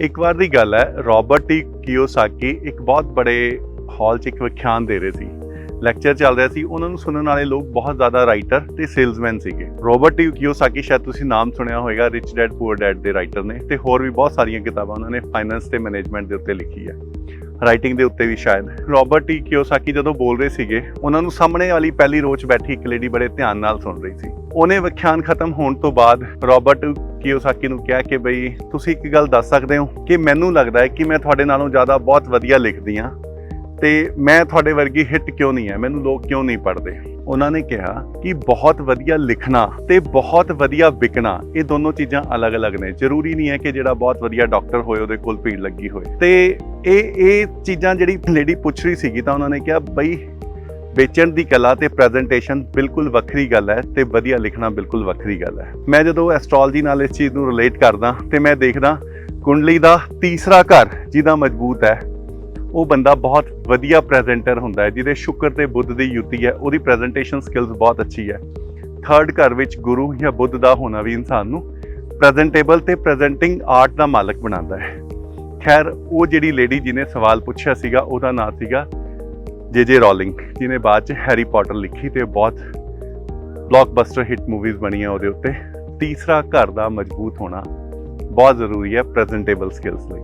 ਇੱਕ ਵਾਰ ਦੀ ਗੱਲ ਹੈ, ਰਾਬਰਟ ਟੀ ਕਿਯੋਸਾਕੀ ਇੱਕ ਬਹੁਤ ਬੜੇ ਹਾਲ 'ਚ ਇੱਕ ਵਿਖਿਆਨ ਦੇ ਰਹੇ ਸੀ। ਲੈਕਚਰ ਚੱਲ ਰਿਹਾ ਸੀ, ਉਹਨਾਂ ਨੂੰ ਸੁਣਨ ਵਾਲੇ ਲੋਕ ਬਹੁਤ ਜ਼ਿਆਦਾ ਰਾਈਟਰ ਤੇ ਸੇਲਜ਼ਮੈਨ ਸੀਗੇ। ਰਾਬਰਟ ਟੀ ਕਿਯੋਸਾਕੀ ਸ਼ਾਇਦ ਤੁਸੀਂ ਨਾਮ ਸੁਣਿਆ ਹੋਵੇਗਾ ਰਿਚ ਡੈਡ ਪੂਅਰ ਡੈਡ ਦੇ ਰਾਈਟਰ ਨੇ, ਤੇ ਹੋਰ ਵੀ ਬਹੁਤ ਸਾਰੀਆਂ ਕਿਤਾਬਾਂ ਉਹਨਾਂ ਨੇ ਫਾਈਨੈਂਸ ਤੇ ਮੈਨੇਜਮੈਂਟ ਦੇ ਉੱਤੇ ਲਿਖੀ ਹੈ। ਰਾਈਟਿੰਗ ਦੇ ਉੱਤੇ ਵੀ ਸ਼ਾਇਦ। ਰਾਬਰਟ ਟੀ ਕਿਯੋਸਾਕੀ ਜਦੋਂ ਬੋਲ ਰਹੇ ਸੀਗੇ, ਉਹਨਾਂ ਨੂੰ ਸਾਹਮਣੇ ਵਾਲੀ ਪਹਿਲੀ ਰੋਚ ਬੈਠੀ ਇੱਕ ਲੇਡੀ ਬੜੇ ਧਿਆਨ ਨਾਲ ਸੁਣ ਰਹੀ ਸੀ। ਉਹਨੇ ਵਿਖਿਆਨ ਖਤਮ ਹੋਣ ਤੋਂ ਬਾਅਦ ਰੋਬਰਟ ਕਿਓਸਾਕੀ ਨੂੰ ਕਿਹਾ ਕਿ ਬਈ, ਤੁਸੀਂ ਇੱਕ ਗੱਲ ਦੱਸ ਸਕਦੇ ਹੋ ਕਿ ਮੈਨੂੰ ਲੱਗਦਾ ਹੈ ਕਿ ਮੈਂ ਤੁਹਾਡੇ ਨਾਲੋਂ ਜ਼ਿਆਦਾ ਬਹੁਤ ਵਧੀਆ ਲਿਖਦੀ ਹਾਂ ਤੇ ਮੈਂ ਤੁਹਾਡੇ ਵਰਗੀ ਹਿੱਟ ਕਿਉਂ ਨਹੀਂ ਹੈ? ਮੈਨੂੰ ਲੋਕ ਕਿਉਂ ਨਹੀਂ ਪੜ੍ਹਦੇ? ਉਹਨਾਂ ਨੇ ਕਿਹਾ ਕਿ ਬਹੁਤ ਵਧੀਆ ਲਿਖਣਾ ਤੇ ਬਹੁਤ ਵਧੀਆ ਵਿਕਣਾ, ਇਹ ਦੋਨੋਂ ਚੀਜ਼ਾਂ ਅਲੱਗ-ਅਲੱਗ ਨੇ। ਜ਼ਰੂਰੀ ਨਹੀਂ ਹੈ ਕਿ ਜਿਹੜਾ ਬਹੁਤ ਵਧੀਆ ਡਾਕਟਰ ਹੋਏ, ਉਹਦੇ ਕੋਲ ਭੀੜ ਲੱਗੀ ਹੋਏ। ਤੇ ਇਹ ਇਹ ਚੀਜ਼ਾਂ ਜਿਹੜੀ ਲੇਡੀ ਪੁੱਛ ਰਹੀ ਸੀਗੀ ਤਾਂ ਉਹਨਾਂ ਨੇ ਕਿਹਾ, ਬਈ, ਵੇਚਣ ਦੀ ਕਲਾ ਤੇ ਪ੍ਰੈਜੈਂਟੇਸ਼ਨ ਬਿਲਕੁਲ ਵੱਖਰੀ ਗੱਲ ਹੈ ਤੇ ਵਧੀਆ ਲਿਖਣਾ ਬਿਲਕੁਲ ਵੱਖਰੀ ਗੱਲ ਹੈ। ਮੈਂ ਜਦੋਂ ਐਸਟ੍ਰੋਲੋਜੀ ਨਾਲ ਇਸ ਚੀਜ਼ ਨੂੰ ਰਿਲੇਟ ਕਰਦਾ ਤੇ ਮੈਂ ਦੇਖਦਾ, ਕੁੰਡਲੀ ਦਾ ਤੀਸਰਾ ਘਰ ਜਿਹਦਾ ਮਜ਼ਬੂਤ ਹੈ ਉਹ ਬੰਦਾ ਬਹੁਤ ਵਧੀਆ ਪ੍ਰੈਜ਼ੈਂਟਰ ਹੁੰਦਾ ਹੈ, ਜਿਹਦੇ ਸ਼ੁਕਰ ਤੇ ਬੁੱਧ ਦੀ ਯੁਤੀ ਹੈ, ਉਹਦੀ ਪ੍ਰੈਜ਼ੈਂਟੇਸ਼ਨ ਸਕਿੱਲਸ ਬਹੁਤ ਅੱਛੀ ਹੈ। ਥਰਡ ਘਰ ਵਿੱਚ ਗੁਰੂ ਜਾਂ ਬੁੱਧ ਦਾ ਹੋਣਾ ਵੀ ਇਨਸਾਨ ਨੂੰ ਪ੍ਰੈਜ਼ੈਂਟੇਬਲ ਤੇ ਪ੍ਰੈਜ਼ੈਂਟਿੰਗ ਆਰਟ ਦਾ ਮਾਲਕ ਬਣਾਉਂਦਾ ਹੈ। ਖੈਰ, ਉਹ ਜਿਹੜੀ ਲੇਡੀ ਜਿਹਨੇ ਸਵਾਲ ਪੁੱਛਿਆ ਸੀਗਾ, ਉਹਦਾ ਨਾਮ ਸੀਗਾ ਜੇ ਜੇ ਰੋਲਿੰਗ, ਜਿਹਨੇ ਬਾਅਦ ਚ ਹੈਰੀ ਪੋਟਰ ਲਿਖੀ ਤੇ ਬਹੁਤ ਬਲੌਕਬਸਟਰ ਹਿੱਟ ਮੂਵੀਜ਼ ਬਣੀਆਂ ਉਹਦੇ ਉੱਤੇ। ਤੀਸਰਾ ਘਰ ਦਾ ਮਜ਼ਬੂਤ ਹੋਣਾ ਬਹੁਤ ਜ਼ਰੂਰੀ ਹੈ ਪ੍ਰੈਜ਼ੈਂਟੇਬਲ ਸਕਿੱਲਸ ਲਈ।